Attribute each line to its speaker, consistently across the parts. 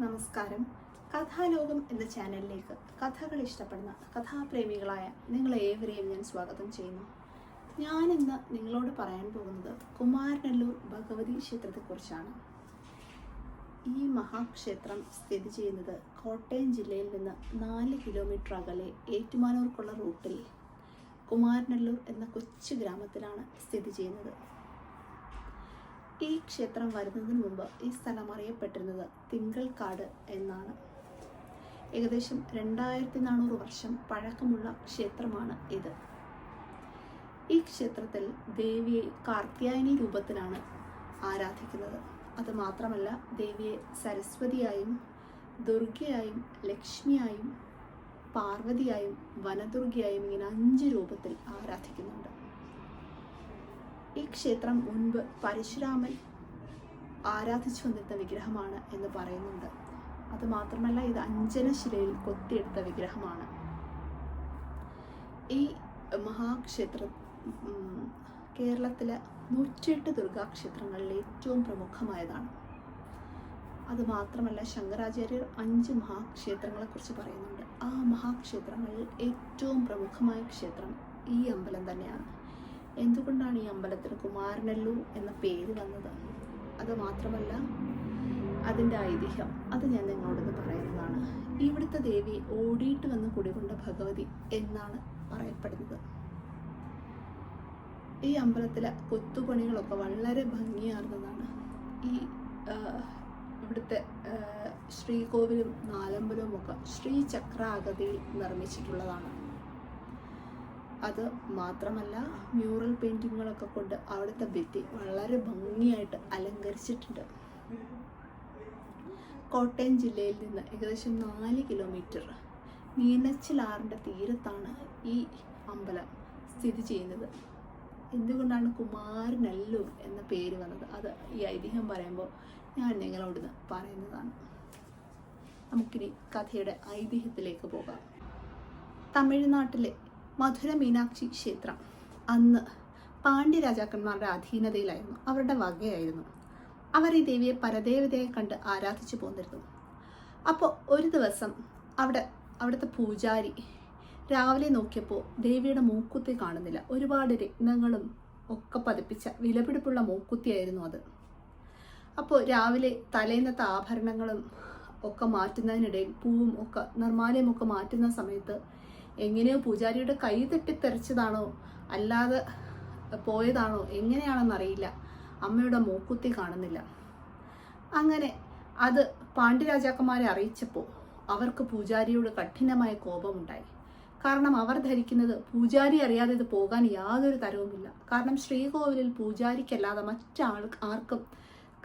Speaker 1: നമസ്കാരം. കഥാലോകം എന്ന ചാനലിലേക്ക് കഥകൾ ഇഷ്ടപ്പെടുന്ന കഥാപ്രേമികളായ നിങ്ങളെ ഏവരെയും ഞാൻ സ്വാഗതം ചെയ്യുന്നു. ഞാനിന്ന് നിങ്ങളോട് പറയാൻ പോകുന്നത് കുമാരനല്ലൂർ ഭഗവതി ക്ഷേത്രത്തെക്കുറിച്ചാണ്. ഈ മഹാക്ഷേത്രം സ്ഥിതി ചെയ്യുന്നത് കോട്ടയം ജില്ലയിൽ നിന്ന് നാല് കിലോമീറ്റർ അകലെ ഏറ്റുമാനൂർക്കുള്ള റൂട്ടിൽ കുമാരനല്ലൂർ എന്ന കൊച്ചു ഗ്രാമത്തിലാണ് സ്ഥിതി ചെയ്യുന്നത്. ഈ ക്ഷേത്രം വരുന്നതിന് മുമ്പ് ഈ സ്ഥലം അറിയപ്പെട്ടിരുന്നത് തിങ്കൾക്കാട് എന്നാണ്. ഏകദേശം രണ്ടായിരത്തി നാനൂറ് വർഷം പഴക്കമുള്ള ക്ഷേത്രമാണ് ഇത്. ഈ ക്ഷേത്രത്തിൽ ദേവിയെ കാർത്യായനി രൂപത്തിലാണ് ആരാധിക്കുന്നത്. അത് മാത്രമല്ല ദേവിയെ സരസ്വതിയായും ദുർഗയായും ലക്ഷ്മിയായും പാർവതിയായും വനദുർഗയായും ഇങ്ങനെ അഞ്ച് രൂപത്തിൽ ആരാധിക്കുന്നുണ്ട്. ഈ ക്ഷേത്രം മുൻപ് പരശുരാമൻ ആരാധിച്ചു വന്നിരുന്ന വിഗ്രഹമാണ് എന്ന് പറയുന്നുണ്ട്. അത് മാത്രമല്ല ഇത് അഞ്ജനശിലയിൽ കൊത്തിയെടുത്ത വിഗ്രഹമാണ്. ഈ മഹാക്ഷേത്ര കേരളത്തിലെ നൂറ്റിയെട്ട് ദുർഗാക്ഷേത്രങ്ങളിൽ ഏറ്റവും പ്രമുഖമായതാണ്. അത് മാത്രമല്ല ശങ്കരാചാര്യർ അഞ്ച് മഹാക്ഷേത്രങ്ങളെക്കുറിച്ച് പറയുന്നുണ്ട്. ആ മഹാക്ഷേത്രങ്ങളിൽ ഏറ്റവും പ്രമുഖമായ ക്ഷേത്രം ഈ അമ്പലം തന്നെയാണ്. എന്തുകൊണ്ടാണ് ഈ അമ്പലത്തിന് കുമാരനല്ലൂർ എന്ന പേര് വന്നത്? അത് മാത്രമല്ല അതിന്റെ ഐതിഹ്യം അത് ഞാൻ നിങ്ങളോടൊന്ന് പറയുന്നതാണ്. ഇവിടുത്തെ ദേവി ഓടിയിട്ട് വന്ന് കുടികൊണ്ട ഭഗവതി എന്നാണ് പറയപ്പെടുന്നത്. ഈ അമ്പലത്തിലെ കൊത്തുപണികളൊക്കെ വളരെ ഭംഗിയാർന്നതാണ്. ഈ ഇവിടുത്തെ ശ്രീകോവിലും നാലമ്പലവും ഒക്കെ ശ്രീചക്രാകൃതിയിൽ നിർമ്മിച്ചിട്ടുള്ളതാണ്. അത് മാത്രമല്ല മ്യൂറൽ പെയിന്റിങ്ങുകളൊക്കെ കൊണ്ട് അവിടുത്തെ ഭിത്തി വളരെ ഭംഗിയായിട്ട് അലങ്കരിച്ചിട്ടുണ്ട്. കോട്ടയം ജില്ലയിൽ നിന്ന് ഏകദേശം നാല് കിലോമീറ്റർ മീനച്ചിലാറിന്റെ തീരത്താണ് ഈ അമ്പലം സ്ഥിതി ചെയ്യുന്നത്. എന്തുകൊണ്ടാണ് കുമാരനല്ലൂർ എന്ന പേര് വന്നത്? അത് ഈ ഐതിഹ്യം പറയുമ്പോൾ ഞാൻ നിങ്ങളോട് പറയുന്നതാണ്. നമുക്കിനി കഥയുടെ ഐതിഹ്യത്തിലേക്ക് പോകാം. തമിഴ്നാട്ടിലെ മധുര മീനാക്ഷി ക്ഷേത്രം. അന്ന് പാണ്ഡ്യ രാജാക്കന്മാരുടെ അധീനതയിലായിരുന്നു. അവരുടെ വകയായിരുന്നു. അവർ ഈ ദേവിയെ പരദേവതയെ കണ്ട് ആരാധിച്ചു പോന്നിരുന്നു. അപ്പോൾ ഒരു ദിവസം അവിടെ അവിടുത്തെ പൂജാരി രാവിലെ നോക്കിയപ്പോൾ ദേവിയുടെ മൂക്കുത്തി കാണുന്നില്ല. ഒരുപാട് രത്നങ്ങളും ഒക്കെ പതിപ്പിച്ച വിലപിടിപ്പുള്ള മൂക്കുത്തിയായിരുന്നു അത്. അപ്പോൾ രാവിലെ തലേന്നത്തെ ആഭരണങ്ങളും ഒക്കെ മാറ്റുന്നതിനിടയിൽ പൂവും ഒക്കെ നിർമ്മാലയമൊക്കെ മാറ്റുന്ന സമയത്ത് എങ്ങനെയോ പൂജാരിയുടെ കൈ തെറ്റിത്തെറിച്ചതാണോ? അല്ലാതെ പോയതാണോ? എങ്ങനെയാണെന്നറിയില്ല. അമ്മയുടെ മൂക്കുത്തി കാണുന്നില്ല. അങ്ങനെ അത് പാണ്ഡ്യരാജാക്കന്മാരെ അറിയിച്ചപ്പോൾ അവർക്ക് പൂജാരിയോട് കഠിനമായ കോപമുണ്ടായി. കാരണം അവർ ധരിക്കുന്നത് പൂജാരി അറിയാതെ ഇത് പോകാൻ യാതൊരു തരവുമില്ല. കാരണം ശ്രീകോവിലിൽ പൂജാരിക്കല്ലാതെ മറ്റാൾ ആർക്കും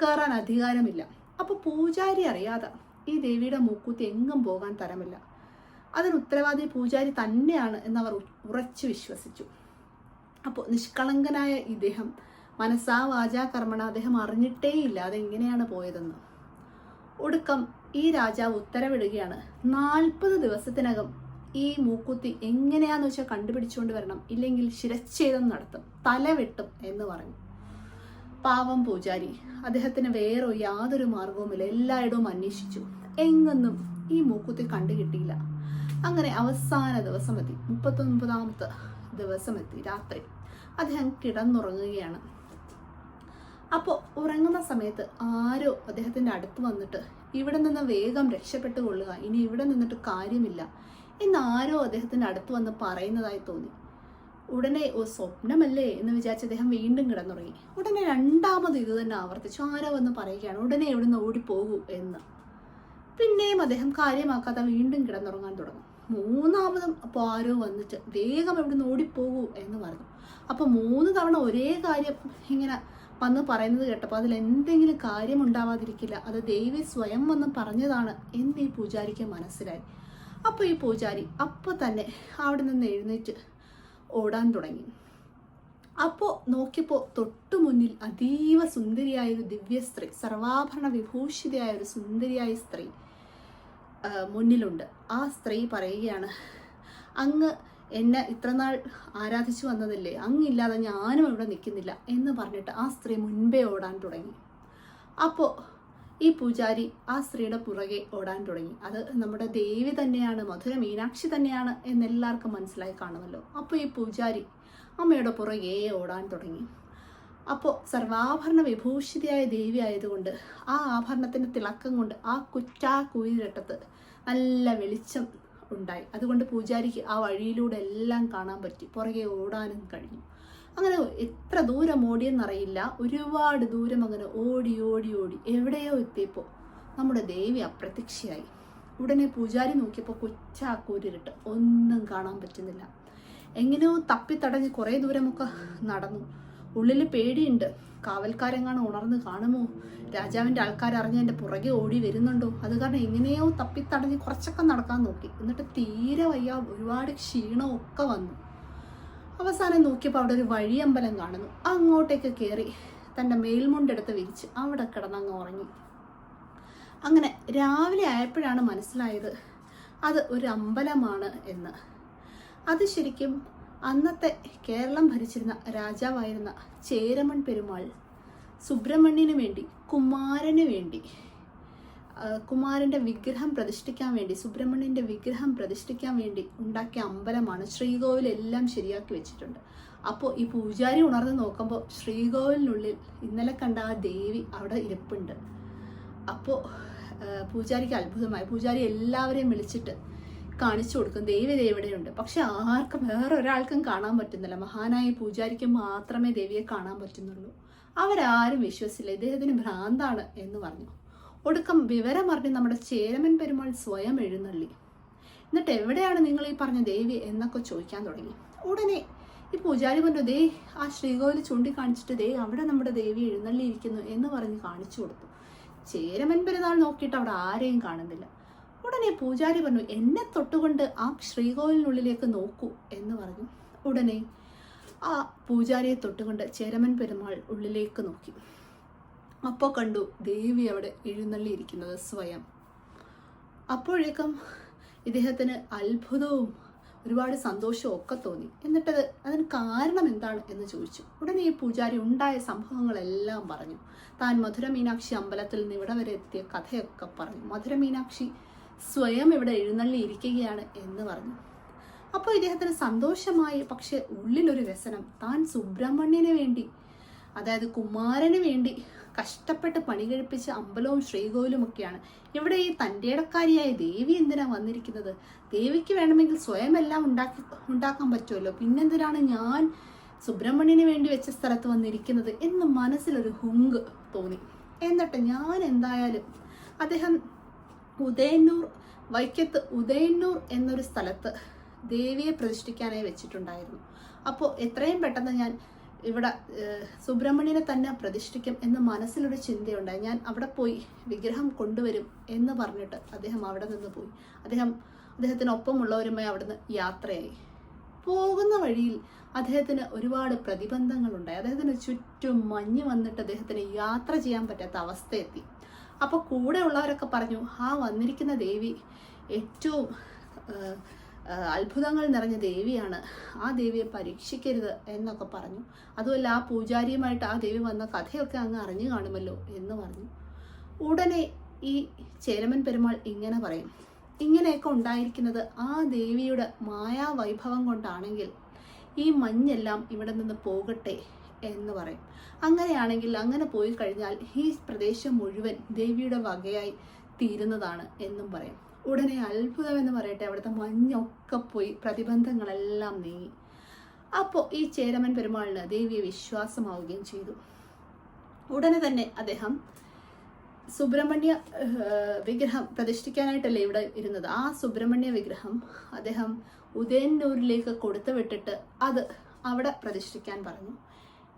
Speaker 1: കയറാൻ അധികാരമില്ല. അപ്പോൾ പൂജാരി അറിയാതെ ഈ ദേവിയുടെ മൂക്കുത്തി എങ്ങും പോകാൻ തരമില്ല. അതിന് ഉത്തരവാദി പൂജാരി തന്നെയാണ് എന്നവർ ഉറച്ചു വിശ്വസിച്ചു. അപ്പോൾ നിഷ്കളങ്കനായ ഇദ്ദേഹം മനസ്സാ വാചാ കർമ്മണ അദ്ദേഹം അറിഞ്ഞിട്ടേയില്ല അതെങ്ങനെയാണ് പോയതെന്ന്. ഒടുക്കം ഈ രാജാവ് ഉത്തരവിടുകയാണ് നാൽപ്പത് ദിവസത്തിനകം ഈ മൂക്കുത്തി എങ്ങനെയാന്ന് വെച്ചാൽ കണ്ടുപിടിച്ചുകൊണ്ട് വരണം ഇല്ലെങ്കിൽ ശിരച്ഛേദം നടത്തും തല വെട്ടും എന്ന് പറഞ്ഞു. പാവം പൂജാരി അദ്ദേഹത്തിന് വേറെ യാതൊരു മാർഗവുമില്ല എല്ലായിടവും അന്വേഷിച്ചു. എങ്ങൊന്നും ഈ മൂക്കുത്തി കണ്ടു കിട്ടിയില്ല അങ്ങനെ അവസാന ദിവസം എത്തി. മുപ്പത്തൊൻപതാമത്തെ ദിവസം എത്തി രാത്രി. അദ്ദേഹം കിടന്നുറങ്ങുകയാണ്. അപ്പോൾ ഉറങ്ങുന്ന സമയത്ത് ആരോ അദ്ദേഹത്തിന്റെ അടുത്ത് വന്നിട്ട് ഇവിടെ നിന്ന് വേഗം രക്ഷപ്പെട്ടു കൊള്ളുക ഇനി ഇവിടെ നിന്നിട്ട് കാര്യമില്ല എന്ന് ആരോ അദ്ദേഹത്തിന്റെ അടുത്ത് വന്ന് പറയുന്നതായി തോന്നി. ഉടനെ ഓ സ്വപ്നമല്ലേ എന്ന് വിചാരിച്ച് അദ്ദേഹം വീണ്ടും കിടന്നുറങ്ങി. ഉടനെ രണ്ടാമത് ഇത് തന്നെ ആവർത്തിച്ചു. ആരോ വന്ന് പറയുകയാണ് ഉടനെ ഇവിടുന്ന് ഓടിപ്പോകൂ എന്ന്. പിന്നെയും അദ്ദേഹം കാര്യമാക്കാതെ വീണ്ടും കിടന്നുറങ്ങാൻ തുടങ്ങും. മൂന്നാമതും അപ്പോൾ ആരോ വന്നിട്ട് വേഗം ഇവിടുന്ന് ഓടിപ്പോകൂ എന്ന് പറഞ്ഞു. അപ്പോൾ മൂന്ന് തവണ ഒരേ കാര്യം ഇങ്ങനെ വന്ന് പറയുന്നത് കേട്ടപ്പോൾ അതിൽ എന്തെങ്കിലും കാര്യം ഉണ്ടാവാതിരിക്കില്ല അത് ദേവി സ്വയം വന്ന് പറഞ്ഞതാണ് എന്ന് ഈ പൂജാരിക്ക് മനസ്സിലായി. അപ്പോൾ ഈ പൂജാരി അപ്പോൾ തന്നെ അവിടെ നിന്ന് എഴുന്നേറ്റ് ഓടാൻ തുടങ്ങി. അപ്പോൾ നോക്കിയപ്പോൾ തൊട്ടു മുന്നിൽ അതീവ സുന്ദരിയായ ഒരു ദിവ്യ സ്ത്രീ സർവാഭരണ വിഭൂഷിതയായ ഒരു സുന്ദരിയായ സ്ത്രീ. മുന്നിലുണ്ട്. ആ സ്ത്രീ പറയുകയാണ് അങ്ങ് എന്നെ ഇത്രനാൾ ആരാധിച്ചു വന്നതല്ലേ അങ്ങില്ലാതെ ഞാനും ഇവിടെ നിൽക്കുന്നില്ല എന്ന് പറഞ്ഞിട്ട് ആ സ്ത്രീ മുൻപേ ഓടാൻ തുടങ്ങി. അപ്പോൾ ഈ പൂജാരി ആ സ്ത്രീയുടെ പുറകെ ഓടാൻ തുടങ്ങി. അത് നമ്മുടെ ദേവി തന്നെയാണ് മധുര മീനാക്ഷി തന്നെയാണ് എന്നെല്ലാവർക്കും മനസ്സിലായി കാണുമല്ലോ. അപ്പോൾ ഈ പൂജാരി അമ്മയുടെ പുറകെ ഓടാൻ തുടങ്ങി. അപ്പോൾ സർവാഭരണ വിഭൂഷിതയായ ദേവി ആയതുകൊണ്ട് ആ ആഭരണത്തിന്റെ തിളക്കം കൊണ്ട് ആ കുറ്റാ കുയിലിട്ടത്ത് നല്ല വെളിച്ചം ഉണ്ടായി. അതുകൊണ്ട് പൂജാരിക്ക് ആ വഴിയിലൂടെ എല്ലാം കാണാൻ പറ്റി. പുറകെ ഓടാനും കഴിഞ്ഞു. അങ്ങനെ എത്ര ദൂരം ഓടിയെന്നറിയില്ല. ഒരുപാട് ദൂരം അങ്ങനെ ഓടി ഓടി ഓടി എവിടെയോ എത്തിയപ്പോൾ നമ്മുടെ ദേവി അപ്രത്യക്ഷയായി. ഉടനെ പൂജാരി നോക്കിയപ്പോൾ കൊച്ചാക്കൂരിട്ട് ഒന്നും കാണാൻ പറ്റുന്നില്ല. എങ്ങനെയോ തപ്പിത്തടഞ്ഞ് കുറേ ദൂരമൊക്കെ നടന്നു. ഉള്ളിൽ പേടിയുണ്ട്. കാവൽക്കാരെങ്ങാണ് ഉണർന്ന് കാണുമോ? രാജാവിന്റെ ആൾക്കാർ അറിഞ്ഞ് എന്റെ പുറകെ ഓടി വരുന്നുണ്ടോ? അത് കാരണം എങ്ങനെയോ തപ്പിത്തടഞ്ഞ് കുറച്ചൊക്കെ നടക്കാൻ നോക്കി. എന്നിട്ട് തീരെ വയ്യ ഒരുപാട് ക്ഷീണവും ഒക്കെ വന്നു. അവസാനം നോക്കിയപ്പോൾ അവിടെ ഒരു വഴിയമ്പലം കാണുന്നു. അങ്ങോട്ടേക്ക് കയറി തന്റെ മേൽമുണ്ടെടുത്ത് വിരിച്ച് അവിടെ കിടന്നങ്ങ് ഉറങ്ങി. അങ്ങനെ രാവിലെ ആയപ്പോഴാണ് മനസ്സിലായത് അത് ഒരു അമ്പലമാണ് എന്ന്. അത് ശരിക്കും അന്നത്തെ കേരളം ഭരിച്ചിരുന്ന രാജാവായിരുന്ന ചേരമൺ പെരുമാൾ സുബ്രഹ്മണ്യന് വേണ്ടി കുമാരന് വേണ്ടി കുമാരന്റെ വിഗ്രഹം പ്രതിഷ്ഠിക്കാൻ വേണ്ടി സുബ്രഹ്മണ്യന്റെ വിഗ്രഹം പ്രതിഷ്ഠിക്കാൻ വേണ്ടി ഉണ്ടാക്കിയ അമ്പലമാണ് ശ്രീകോവിലെല്ലാം ശരിയാക്കി വെച്ചിട്ടുണ്ട്. അപ്പോൾ ഈ പൂജാരി ഉണർന്ന് നോക്കുമ്പോൾ ശ്രീകോവിലിനുള്ളിൽ ഇന്നലെ കണ്ട ആ ദേവി അവിടെ ഇരിപ്പുണ്ട്. അപ്പോൾ പൂജാരിക്ക് അത്ഭുതമായി. പൂജാരി എല്ലാവരെയും വിളിച്ചിട്ട് കാണിച്ചു കൊടുക്കും. ദേവി ദേവിടെയുണ്ട് പക്ഷെ ആർക്കും വേറെ ഒരാൾക്കും കാണാൻ പറ്റുന്നില്ല. മഹാനായ പൂജാരിക്ക് മാത്രമേ ദേവിയെ കാണാൻ പറ്റുന്നുള്ളൂ. അവരാരും വിശ്വസില്ല. ഇദ്ദേഹത്തിന് ഭ്രാന്താണ് എന്ന് പറഞ്ഞു. ഒടുക്കം വിവരം അറിഞ്ഞ് നമ്മുടെ ചേരമൻ പെരുമാൾ സ്വയം എഴുന്നള്ളി. എന്നിട്ട് എവിടെയാണ് നിങ്ങൾ ഈ പറഞ്ഞ ദേവി എന്നൊക്കെ ചോദിക്കാൻ തുടങ്ങി. ഉടനെ ഈ പൂജാരി പറഞ്ഞു ദേ ആ ശ്രീകോവിൽ ചൂണ്ടിക്കാണിച്ചിട്ട് ദേ അവിടെ നമ്മുടെ ദേവി എഴുന്നള്ളിയിരിക്കുന്നു എന്ന് പറഞ്ഞ് കാണിച്ചു കൊടുത്തു. ചേരമൻ പെരുന്നാൾ നോക്കിയിട്ട് അവിടെ ആരെയും കാണുന്നില്ല. ഉടനെ പൂജാരി പറഞ്ഞു എന്നെ തൊട്ടുകൊണ്ട് ആ ശ്രീകോവിലിനുള്ളിലേക്ക് നോക്കൂ എന്ന് പറഞ്ഞു. ഉടനെ ആ പൂജാരിയെ തൊട്ടുകൊണ്ട് ചേരമൻ പെരുമാൾ ഉള്ളിലേക്ക് നോക്കി. അപ്പോൾ കണ്ടു ദേവി അവിടെ എഴുന്നള്ളിയിരിക്കുന്നത് സ്വയം. അപ്പോഴേക്കും ഇദ്ദേഹത്തിന് അത്ഭുതവും ഒരുപാട് സന്തോഷവും ഒക്കെ തോന്നി. എന്നിട്ടത് അതിന് കാരണം എന്താണ് എന്ന് ചോദിച്ചു. ഉടനെ ഈ പൂജാരി ഉണ്ടായ സംഭവങ്ങളെല്ലാം പറഞ്ഞു. താൻ മധുര മീനാക്ഷി അമ്പലത്തിൽ നിന്ന് ഇവിടെ വരെ എത്തിയ കഥയൊക്കെ പറഞ്ഞു. മധുര മീനാക്ഷി സ്വയം ഇവിടെ എഴുന്നള്ളി ഇരിക്കുകയാണ് എന്ന് പറഞ്ഞു. അപ്പോൾ ഇദ്ദേഹത്തിന് സന്തോഷമായി. പക്ഷെ ഉള്ളിലൊരു വ്യസനം. താൻ സുബ്രഹ്മണ്യന് വേണ്ടി അതായത് കുമാരന് വേണ്ടി കഷ്ടപ്പെട്ട് പണി കഴിപ്പിച്ച അമ്പലവും ശ്രീകോവിലും ഒക്കെയാണ് ഇവിടെ ഈ തന്റെ ഇടക്കാരിയായ ദേവി എന്തിനാ വന്നിരിക്കുന്നത്? ദേവിക്ക് വേണമെങ്കിൽ സ്വയം എല്ലാം ഉണ്ടാക്കി ഉണ്ടാക്കാൻ പറ്റുമല്ലോ. പിന്നെന്തിനാണ് ഞാൻ സുബ്രഹ്മണ്യന് വേണ്ടി വെച്ച സ്ഥലത്ത് വന്നിരിക്കുന്നത് എന്ന് മനസ്സിലൊരു ഹുങ്ക് തോന്നി. എന്നിട്ട് ഞാൻ എന്തായാലും അദ്ദേഹം ഉദയന്നൂർ വൈക്കത്ത് ഉദയന്നൂർ എന്നൊരു സ്ഥലത്ത് ദേവിയെ പ്രതിഷ്ഠിക്കാനായി വെച്ചിട്ടുണ്ടായിരുന്നു. അപ്പോൾ എത്രയും പെട്ടെന്ന് ഞാൻ ഇവിടെ സുബ്രഹ്മണ്യനെ തന്നെ പ്രതിഷ്ഠിക്കും എന്ന് മനസ്സിലൊരു ചിന്തയുണ്ടായി. ഞാൻ അവിടെ പോയി വിഗ്രഹം കൊണ്ടുവരും എന്ന് പറഞ്ഞിട്ട് അദ്ദേഹം അവിടെ നിന്ന് പോയി. അദ്ദേഹം അദ്ദേഹത്തിനൊപ്പമുള്ളവരുമായി അവിടുന്ന് യാത്രയായി. പോകുന്ന വഴിയിൽ അദ്ദേഹത്തിന് ഒരുപാട് പ്രതിബന്ധങ്ങളുണ്ടായി. അദ്ദേഹത്തിന് ചുറ്റും മഞ്ഞ് വന്നിട്ട് അദ്ദേഹത്തിന് യാത്ര ചെയ്യാൻ പറ്റാത്ത അവസ്ഥയെത്തി. അപ്പോൾ കൂടെ ഉള്ളവരൊക്കെ പറഞ്ഞു ആ വന്നിരിക്കുന്ന ദേവി ഏറ്റവും അത്ഭുതങ്ങൾ നിറഞ്ഞ ദേവിയാണ്. ആ ദേവിയെ പരീക്ഷിക്കരുത് എന്നൊക്കെ പറഞ്ഞു. അതുമല്ല ആ പൂജാരിയുമായിട്ട് ആ ദേവി വന്ന കഥയൊക്കെ അങ്ങ് അറിഞ്ഞു കാണുമല്ലോ എന്ന് പറഞ്ഞു. ഉടനെ ഈ ചേരമൻ പെരുമാൾ ഇങ്ങനെ പറയും ഇങ്ങനെയൊക്കെ ഉണ്ടായിരിക്കുന്നത് ആ ദേവിയുടെ മായാവൈഭവം കൊണ്ടാണെങ്കിൽ ഈ മഞ്ഞെല്ലാം ഇവിടെ നിന്ന് പോകട്ടെ. എന്ന് പറയും. അങ്ങനെയാണെങ്കിൽ അങ്ങനെ പോയി കഴിഞ്ഞാൽ ഈ പ്രദേശം മുഴുവൻ ദേവിയുടെ വകയായി തീരുന്നതാണ് എന്നും പറയും. ഉടനെ അത്ഭുതം എന്ന് പറയട്ടെ അവിടുത്തെ മഞ്ഞൊക്കെ പോയി പ്രതിബന്ധങ്ങളെല്ലാം നീങ്ങി. അപ്പോൾ ഈ ചേരമൻ പെരുമാളിന് ദേവിയെ വിശ്വാസമാവുകയും ചെയ്തു. ഉടനെ തന്നെ അദ്ദേഹം സുബ്രഹ്മണ്യ വിഗ്രഹം പ്രതിഷ്ഠിക്കാനായിട്ടല്ലേ ഇവിടെ ഇരുന്നത്? ആ സുബ്രഹ്മണ്യ വിഗ്രഹം അദ്ദേഹം ഉദയന്നൂരിലേക്ക് കൊടുത്തു വിട്ടിട്ട് അത് അവിടെ പ്രതിഷ്ഠിക്കാൻ പറഞ്ഞു.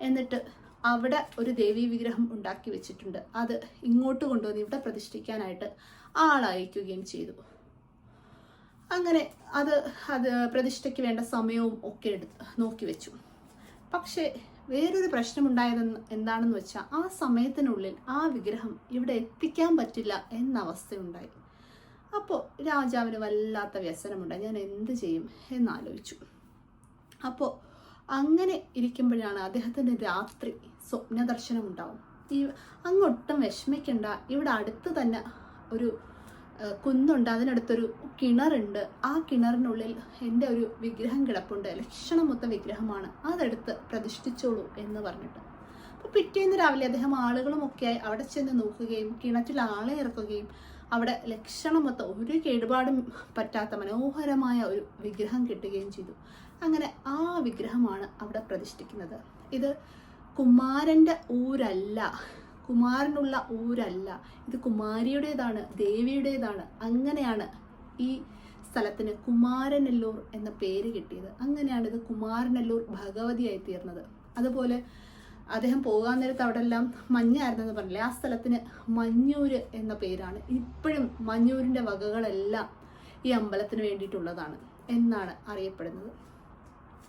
Speaker 1: എന്നിട്ട് അവിടെ ഒരു ദേവീ വിഗ്രഹം ഉണ്ടാക്കി വെച്ചിട്ടുണ്ട്. അത് ഇങ്ങോട്ട് കൊണ്ടുവന്ന് ഇവിടെ പ്രതിഷ്ഠിക്കാനായിട്ട് ആളയക്കുകയും ചെയ്തു. അങ്ങനെ അത് അത് പ്രതിഷ്ഠയ്ക്ക് വേണ്ട സമയവും ഒക്കെ എടുത്ത് നോക്കി വെച്ചു. പക്ഷേ വേറൊരു പ്രശ്നമുണ്ടായതെന്ന് എന്താണെന്ന് വെച്ചാൽ ആ സമയത്തിനുള്ളിൽ ആ വിഗ്രഹം ഇവിടെ എത്തിക്കാൻ പറ്റില്ല എന്ന അവസ്ഥയുണ്ടായി. അപ്പോൾ രാജാവിന് വല്ലാത്ത വ്യസനമുണ്ടായി. ഞാൻ എന്ത് ചെയ്യും എന്നാലോചിച്ചു അപ്പോൾ അങ്ങനെ ഇരിക്കുമ്പോഴാണ് അദ്ദേഹത്തിന്റെ രാത്രി സ്വപ്ന ദർശനം ഉണ്ടാവും ഈ അങ്ങൊട്ടും വിഷമിക്കണ്ട. ഇവിടെ അടുത്ത് തന്നെ ഒരു കുന്നുണ്ട്. അതിനടുത്തൊരു കിണറുണ്ട്. ആ കിണറിനുള്ളിൽ എന്റെ ഒരു വിഗ്രഹം കിടപ്പുണ്ട്. ലക്ഷണമൊത്ത വിഗ്രഹമാണ്. അതെടുത്ത് പ്രതിഷ്ഠിച്ചോളൂ എന്ന് പറഞ്ഞിട്ട്. അപ്പോൾ പിറ്റേന്ന് രാവിലെ അദ്ദേഹം ആളുകളുമൊക്കെയായി അവിടെ ചെന്ന് നോക്കുകയും കിണറ്റിൽ ആളെ ഇറക്കുകയും അവിടെ ലക്ഷണമൊത്ത ഒരു കേടുപാടും പറ്റാത്ത മനോഹരമായ ഒരു വിഗ്രഹം കിട്ടുകയും ചെയ്തു. അങ്ങനെ ആ വിഗ്രഹമാണ് അവിടെ പ്രതിഷ്ഠിക്കുന്നത്. ഇത് കുമാരന്റെ ഊരല്ല. കുമാരനുള്ള ഊരല്ല. ഇത് കുമാരിയുടേതാണ് ദേവിയുടേതാണ്. അങ്ങനെയാണ് ഈ സ്ഥലത്തിന് കുമാരനെല്ലൂർ എന്ന പേര് കിട്ടിയത്. അങ്ങനെയാണ് ഇത് കുമാരനെല്ലൂർ ഭഗവതിയായി തീർന്നത്. അതുപോലെ അദ്ദേഹം പോകാൻ നേരത്ത് അവിടെ എല്ലാം മഞ്ഞായിരുന്നെന്ന് പറഞ്ഞില്ലേ? ആ സ്ഥലത്തിന് മഞ്ഞൂര് എന്ന പേരാണ്. ഇപ്പോഴും മഞ്ഞൂരിന്റെ വകകളെല്ലാം ഈ അമ്പലത്തിന് വേണ്ടിയിട്ടുള്ളതാണ് എന്നാണ് അറിയപ്പെടുന്നത്.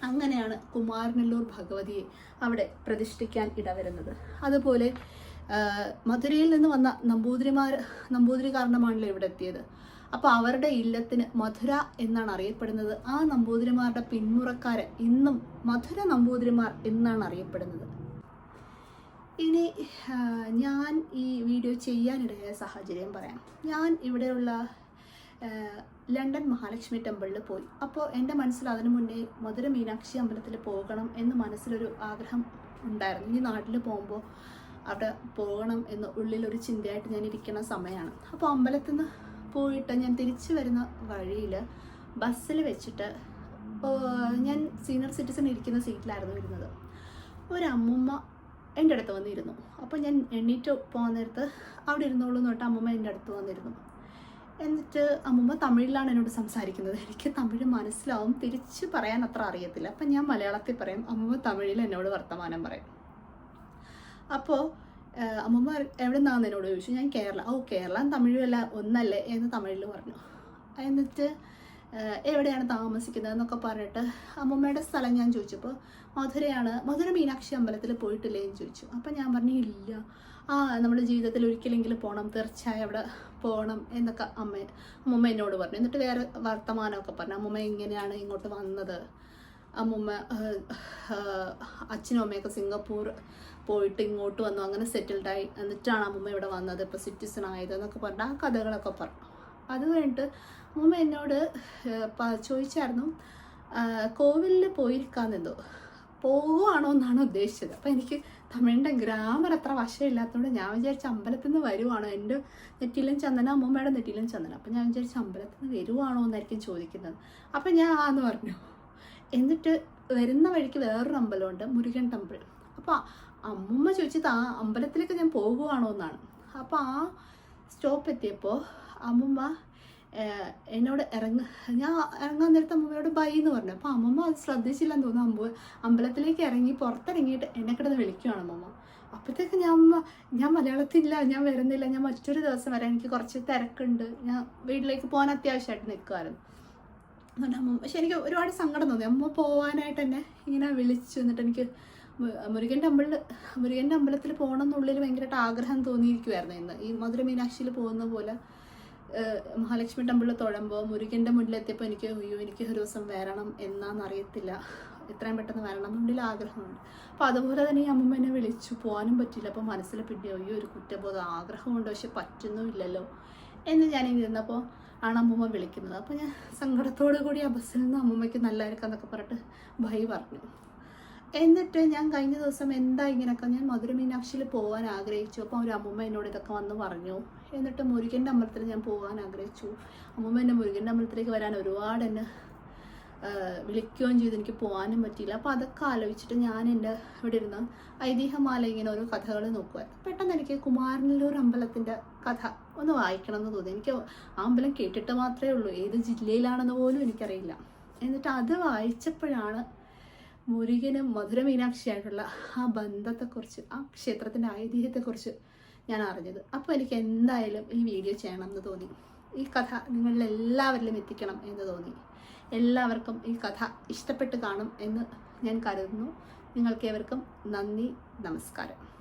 Speaker 1: അങ്ങനെയാണ് കുമാരനെല്ലൂർ ഭഗവതിയെ അവിടെ പ്രതിഷ്ഠിക്കാൻ ഇടവരുന്നത്. അതുപോലെ മധുരയിൽ നിന്ന് വന്ന നമ്പൂതിരിമാർ നമ്പൂതിരി കാരണമാണല്ലോ ഇവിടെ എത്തിയത്? അപ്പോൾ അവരുടെ ഇല്ലത്തിന് മധുര എന്നാണ് അറിയപ്പെടുന്നത്. ആ നമ്പൂതിരിമാരുടെ പിന്മുറക്കാര് ഇന്നും മധുര നമ്പൂതിരിമാർ എന്നാണ് അറിയപ്പെടുന്നത്. ഇനി ഞാൻ ഈ വീഡിയോ ചെയ്യാനിടയായ സാഹചര്യം പറയാം. ഞാൻ ഇവിടെയുള്ള ലണ്ടൻ മഹാലക്ഷ്മി ടെമ്പിളിൽ പോയി. അപ്പോൾ എന്റെ മനസ്സിൽ അതിനു മുന്നേ മധുര മീനാക്ഷി അമ്പലത്തിൽ പോകണം എന്ന് മനസ്സിലൊരു ആഗ്രഹം ഉണ്ടായിരുന്നു. ഈ നാട്ടിൽ പോകുമ്പോൾ അവിടെ പോകണം എന്ന് ഉള്ളിലൊരു ചിന്തയായിട്ട് ഞാൻ ഇരിക്കുന്ന സമയമാണ് അപ്പോൾ അമ്പലത്തിൽ നിന്ന് പോയിട്ട് ഞാൻ തിരിച്ചു വരുന്ന വഴിയിൽ ബസ്സിൽ വെച്ചിട്ട് ഞാൻ സീനിയർ സിറ്റിസൺ ഇരിക്കുന്ന സീറ്റിലായിരുന്നു ഇരുന്നത്. ഒരു എന്റെ അടുത്ത് വന്നിരുന്നു. അപ്പോൾ ഞാൻ എണ്ണീറ്റ് പോകാൻ നേരത്ത് അവിടെ ഇരുന്നോളൂ എന്ന് തൊട്ട് അമ്മമ്മ എന്റെ അടുത്ത് വന്നിരുന്നു. എന്നിട്ട് അമ്മമ്മ തമിഴിലാണ് എന്നോട് സംസാരിക്കുന്നത്. എനിക്ക് തമിഴ് മനസ്സിലാവും. തിരിച്ച് പറയാൻ അത്ര അറിയത്തില്ല. അപ്പം ഞാൻ മലയാളത്തിൽ പറയും അമ്മമ്മ തമിഴിൽ എന്നോട് വർത്തമാനം പറയും. അപ്പോൾ അമ്മമ്മ എവിടെ നിന്നാന്ന് എന്നോട് ചോദിച്ചു. ഞാൻ കേരള. ഓ കേരളം തമിഴും അല്ല ഒന്നല്ലേ എന്ന് തമിഴിൽ പറഞ്ഞു. എന്നിട്ട് എവിടെയാണ് താമസിക്കുന്നത് എന്നൊക്കെ പറഞ്ഞിട്ട് അമ്മമ്മയുടെ സ്ഥലം ഞാൻ ചോദിച്ചപ്പോൾ മധുരയാണ് മധുര മീനാക്ഷി അമ്പലത്തിൽ പോയിട്ടില്ലേ? എന്ന് ചോദിച്ചു. അപ്പം ഞാൻ പറഞ്ഞു ഇല്ല. ആ നമ്മുടെ ജീവിതത്തിൽ ഒരിക്കലെങ്കിലും പോകണം തീർച്ചയായും അവിടെ പോകണം എന്നൊക്കെ അമ്മ അമ്മമ്മ എന്നോട് പറഞ്ഞു. എന്നിട്ട് വേറെ വർത്തമാനമൊക്കെ പറഞ്ഞു. അമ്മമ്മ ഇങ്ങനെയാണ് ഇങ്ങോട്ട് വന്നത്? അമ്മൂമ്മ അച്ഛനും അമ്മയൊക്കെ സിംഗപ്പൂർ പോയിട്ട് ഇങ്ങോട്ട് വന്നു. അങ്ങനെ സെറ്റിൽഡായി എന്നിട്ടാണ് അമ്മൂമ്മ ഇവിടെ വന്നത്. ഇപ്പോൾ സിറ്റിസൺ ആയത് എന്നൊക്കെ പറഞ്ഞു ആ കഥകളൊക്കെ പറഞ്ഞു. അത് കഴിഞ്ഞിട്ട് അമ്മൂമ്മ എന്നോട് ചോദിച്ചായിരുന്നു കോവിലിൽ പോയിരിക്കാന്നെന്തോ പോകുവാണോ എന്നാണ് ഉദ്ദേശിച്ചത്. അപ്പം എനിക്ക് തമിഴിന്റെ ഗ്രാമർ അത്ര വശമില്ലാത്തതുകൊണ്ട് ഞാൻ വിചാരിച്ച അമ്പലത്തിൽ നിന്ന് വരുവാണോ? എന്റെ നെറ്റിയിലും ചന്ദന അമ്മൂമ്മയുടെ നെറ്റിയിലും ചന്ദന. അപ്പം ഞാൻ വിചാരിച്ച അമ്പലത്തിൽ നിന്ന് വരുവാണോ എന്നായിരിക്കും ചോദിക്കുന്നത്. അപ്പം ഞാൻ ആന്ന് പറഞ്ഞു. എന്നിട്ട് വരുന്ന വഴിക്ക് വേറൊരു അമ്പലമുണ്ട് മുരുകൻ ടെമ്പിൾ. അപ്പോൾ അമ്മമ്മ ചോദിച്ചത് ആ അമ്പലത്തിലേക്ക് ഞാൻ പോകുവാണോ എന്നാണ്. അപ്പോൾ ആ സ്റ്റോപ്പ് എത്തിയപ്പോൾ അമ്മൂമ്മ എന്നോട് ഇറങ്ങ ഞാൻ ഇറങ്ങാൻ നേരത്തെ അമ്മയോട് ബൈ എന്ന് പറഞ്ഞു. അപ്പോൾ അമ്മമ്മ അത് ശ്രദ്ധിച്ചില്ലെന്ന് തോന്നുന്നു. അമ്പ അമ്പലത്തിലേക്ക് ഇറങ്ങി പുറത്തിറങ്ങിയിട്ട് എന്നെ കിടന്ന് വിളിക്കുവാണ് അമ്മമ്മ. അപ്പോഴത്തേക്ക് ഞാൻ ഞാൻ മലയാളത്തില്ല ഞാൻ വരുന്നില്ല ഞാൻ മറ്റൊരു ദിവസം വരാം എനിക്ക് കുറച്ച് തിരക്കുണ്ട്. ഞാൻ വീട്ടിലേക്ക് പോകാൻ അത്യാവശ്യമായിട്ട് നിൽക്കുമായിരുന്നു അതുകൊണ്ട് അമ്മ പക്ഷെ എനിക്ക് ഒരുപാട് സങ്കടം തോന്നി. അമ്മ പോകാനായിട്ട് എന്നെ ഇങ്ങനെ വിളിച്ചു. എന്നിട്ട് എനിക്ക് മുരുകൻ മുരുകന്റെ അമ്പലത്തിൽ മുരുകന്റെ അമ്പലത്തിൽ പോകണം എന്നുള്ളിൽ ഭയങ്കരമായിട്ട് ആഗ്രഹം തോന്നിയിരിക്കുമായിരുന്നു ഇന്ന്. ഈ മധുര മീനാക്ഷിയിൽ പോകുന്ന പോലെ. മഹാലക്ഷ്മി ടെമ്പിളിൽ തൊഴുമ്പോൾ മുരുകന്റെ മുന്നിലെത്തിയപ്പോൾ എനിക്ക് അയ്യോ എനിക്ക് ഒരു ദിവസം വരണം എന്നാന്ന് അറിയത്തില്ല എത്രയും പെട്ടെന്ന് വരണം എന്നുള്ളിൽ ആഗ്രഹമുണ്ട്. അപ്പോൾ അതുപോലെ തന്നെ ഈ അമ്മമ്മ എന്നെ വിളിച്ചു. പോകാനും പറ്റില്ല അപ്പോൾ മനസ്സിൽ പിന്നെ അയ്യോ ഒരു കുറ്റബോധം. ആഗ്രഹമുണ്ട് പക്ഷെ പറ്റുന്നുമില്ലല്ലോ എന്ന് ഞാൻ ഇരുന്നപ്പോൾ ആണ് അമ്മമ്മ വിളിക്കുന്നത്. അപ്പോൾ ഞാൻ സങ്കടത്തോടു കൂടി ആ ബസ്സിൽ നിന്ന് അമ്മമ്മയ്ക്ക് നല്ലതായിരിക്കാം എന്നൊക്കെ പറഞ്ഞിട്ട് ഭയ പറഞ്ഞു. എന്നിട്ട് ഞാൻ കഴിഞ്ഞ ദിവസം എന്താ ഇങ്ങനെയൊക്കെ ഞാൻ മധുര മീനാക്ഷിയിൽ പോകാൻ ആഗ്രഹിച്ചു. അപ്പോൾ ഒരു അമ്മമ്മ എന്നോട് ഇതൊക്കെ വന്ന് പറഞ്ഞു. എന്നിട്ട് മുരുകന്റെ അമ്പലത്തിൽ ഞാൻ പോകാൻ ആഗ്രഹിച്ചു. അമ്മമ്മ എന്നെ മുരുകന്റെ അമ്പലത്തിലേക്ക് വരാൻ ഒരുപാട് എന്നെ വിളിക്കുകയും ചെയ്തു. എനിക്ക് പോകാനും പറ്റിയില്ല. അപ്പോൾ അതൊക്കെ ആലോചിച്ചിട്ട് ഞാൻ എന്റെ ഇവിടെ ഇരുന്ന് ഐതിഹ്യമാല ഇങ്ങനെ ഓരോ കഥകൾ നോക്കുമായിരുന്നു പെട്ടെന്ന് എനിക്ക് കുമാരനല്ലൂർ അമ്പലത്തിന്റെ കഥ ഒന്ന് വായിക്കണം എന്ന് തോന്നി. എനിക്ക് ആ അമ്പലം കേട്ടിട്ട് മാത്രമേ ഉള്ളൂ. ഏത് ജില്ലയിലാണെന്ന് പോലും എനിക്കറിയില്ല. എന്നിട്ട് അത് വായിച്ചപ്പോഴാണ് മുരുകനും മധുര മീനാക്ഷിയായിട്ടുള്ള ആ ബന്ധത്തെക്കുറിച്ച് ആ ക്ഷേത്രത്തിന്റെ ഐതിഹ്യത്തെക്കുറിച്ച് ഞാൻ അറിഞ്ഞത്. അപ്പോൾ എനിക്ക് എന്തായാലും ഈ വീഡിയോ ചെയ്യണം എന്ന് തോന്നി. ഈ കഥ നിങ്ങളിൽ എല്ലാവരിലും എത്തിക്കണം എന്ന് തോന്നി. എല്ലാവർക്കും ഈ കഥ ഇഷ്ടപ്പെട്ട് കാണും എന്ന് ഞാൻ കരുതുന്നു. നിങ്ങൾക്കേവർക്കും നന്ദി നമസ്കാരം.